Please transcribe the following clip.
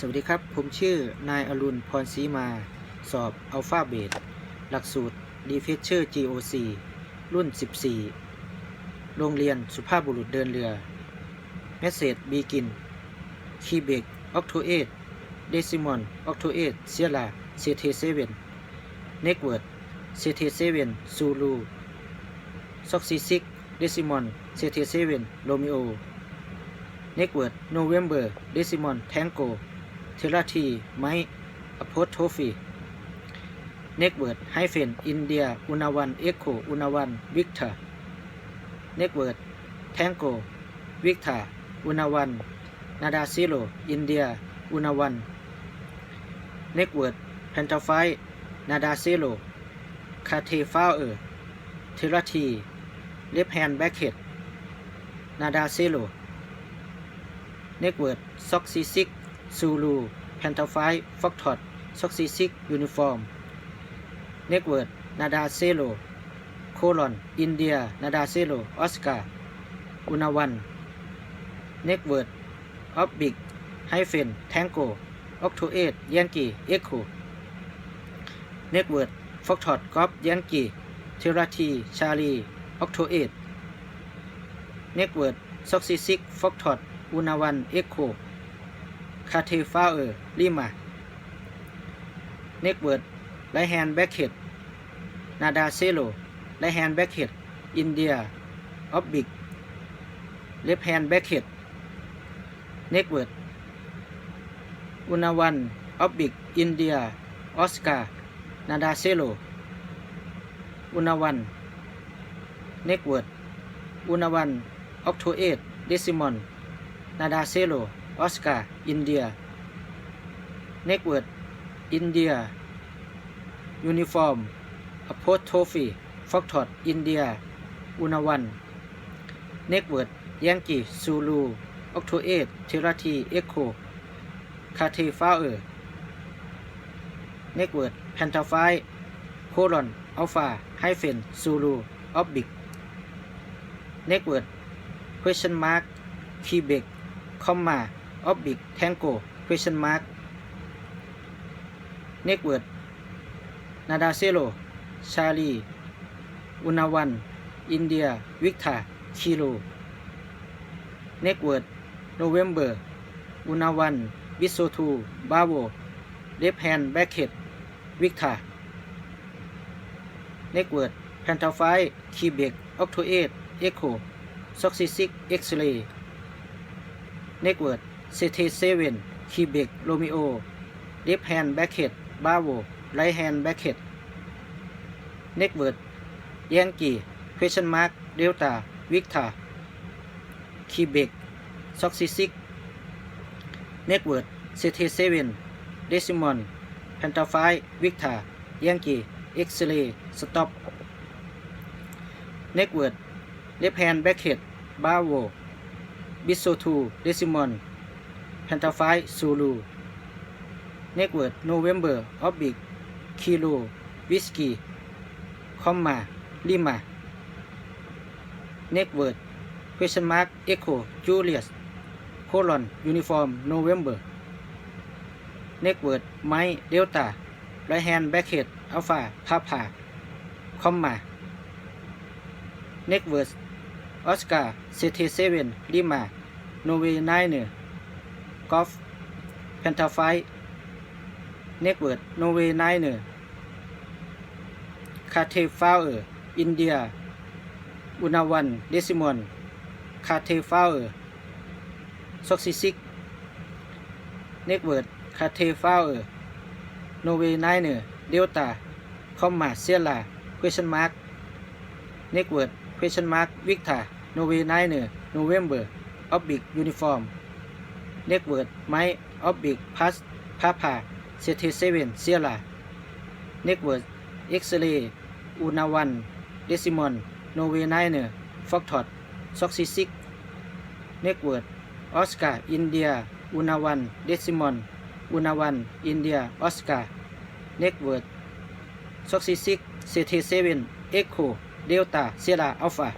สวัสดีครับ ผมชื่อนายอรุณพรศรีมา สอบอัลฟาเบตหลักสูตร d f e t c h e r GOC รุ่น 14 โรงเรียนสุภาพบุรุษเดินเรือ Message Begin Quebec Octoed Decimon Octoed Sierra CT7 Network CT7 Zulu Soxy6 Decimon CT7 Romeo Network November Decimon Tango เทราทีไมอโพโทฟีเน็กเวิร์ดไฮเฟนอินเดีย อุนาวัน เอ็กโค อุนาวัน วิกเตอร์เน็กเวิร์ดแทงโก วิกเตอร์อุนาวัน นาดาซิโล อินเดีย อุนาวัน เน็กเวิร์ดแพนตาไฟ นาดาซิโล คาเทฟาเออร์เทราที เลฟแฮนแบ็กเฮดนาดาซิโล เน็กเวิร์ดซ็อกซิซิก ซูลูแพนทาไฟฟอกทอดซ็อกซิซิกยูนิฟอร์มเน็กเวิร์ดนาดาเซโลโคลอน อินเดีย นาดาเซโลออสการ์อุนาวันเน็กเวิร์ดออฟบิกไฮเฟนแทงโกออกโทเอทยังกีเอ็กโคเน็กเวิร์ดฟอกทอดกอฟยังกีเทราทีชาลีออกโทเอทเน็กเวิร์ดซ็อกซิซิกฟอกทอดอุนาวันเอ็กโค คาเทฟาเออร์ลิมาเน็กเวิร์ดไละแฮนแบ็กเฮดนาดาเซโลไละแฮนแบ็กเฮดอินเดียออฟบิกเลฟแฮนแบ็กเฮดเน็กเวิร์ดอุนาวันออฟบิกอินเดียออสการ์นาดาเซโลอุนาวันเน็กเวิร์ดอุนาวันออกโทเอทเดซิมอนนาดาเซโลออสการ์ อินเดีย เน็กเวิร์ดอินเดีย ยูนิฟอร์มอโพโทฟีฟอกทอดอินเดีย อุนาวัน เน็กเวิร์ดยังกีซูลูออกโทเอทเทราที เอ็กโค คาเทฟาเออร์เน็กเวิร์ดแพนทาไฟโคลอน อัลฟา ไฮเฟน ซูลู ออฟบิก เน็กเวิร์ด question mark คีเบกคอมมา ออบบิกแทงโก question mark เน็กเวิร์ดนาดาเซโล ชาลี อุนาวัน อินเดีย วิกตาคิโลเน็กเวิร์ดโนเวมเบอร์ อุนาวันบิโซทู บาโวเลฟแฮนแบ็กเฮดวิกตาเน็กเวิร์ดแพนทาไฟคีเบกออกโทเอทเอ็กโคซ็อกซิซิก เอ็กซ์เรย์เน็กเวิร์ด เซเทเซเว่นคีเบกโรมิโอเลฟแฮนด์แบ็กเฮดบาโวไรแฮนด์แบ็กเฮดเน็กเวิร์ดยังกีเควชันมาร์กเดลตาวิกตาคีเบกซ็อกซิซิกเน็กเวิร์ดเซเทเซเว่นเดซิมอนแพนตาไฟวิกตายังกีเอ็กซเรย์สต็อปเน็กเวิร์ดเลฟแฮนด์แบ็กเฮดบาโวบิโซทูเดซิมอน แพนตาไฟซูลูเน็กเวิร์ดโนเวมเบอร์ออฟบิกคิโลวิส กอล์ฟเพนทาไฟเน็กเวิร์ดโนเวไนเนอร์คาเทฟาวเออร์อินเดีย อุนาวันเดซิมอนคาเทฟาวเออร์ซ็อกซิซิกเน็กเวิร์ดคาเทฟาวเออร์โนเวไนเนอร์เดลต้าคอมมาเซียลาควิชันมาร์กเน็กเวิร์ดควิชันมาร์กวิกตาโนเวไนเนอร์โนเวมเบอร์ออฟบิกยูนิฟอร์ม เน็กเวิร์ดไมออบบิกพัสพาพาเซทีเซเว่นเซียลาเน็กเวิร์ดเอ็กซ์เลอูนาวันเดซิมอนโนเวไนเนอร์ฟอกทอดซ็อกซิซิกเน็กเวิร์ดออสการ์อินเดียอูนาวันเดซิมอนอูนาวันอินเดียออสการ์เน็กเวิร์ดซ็อกซิซิกเซทีเซเว่นเอ็กโคเดลต้าเซียลาอัลฟา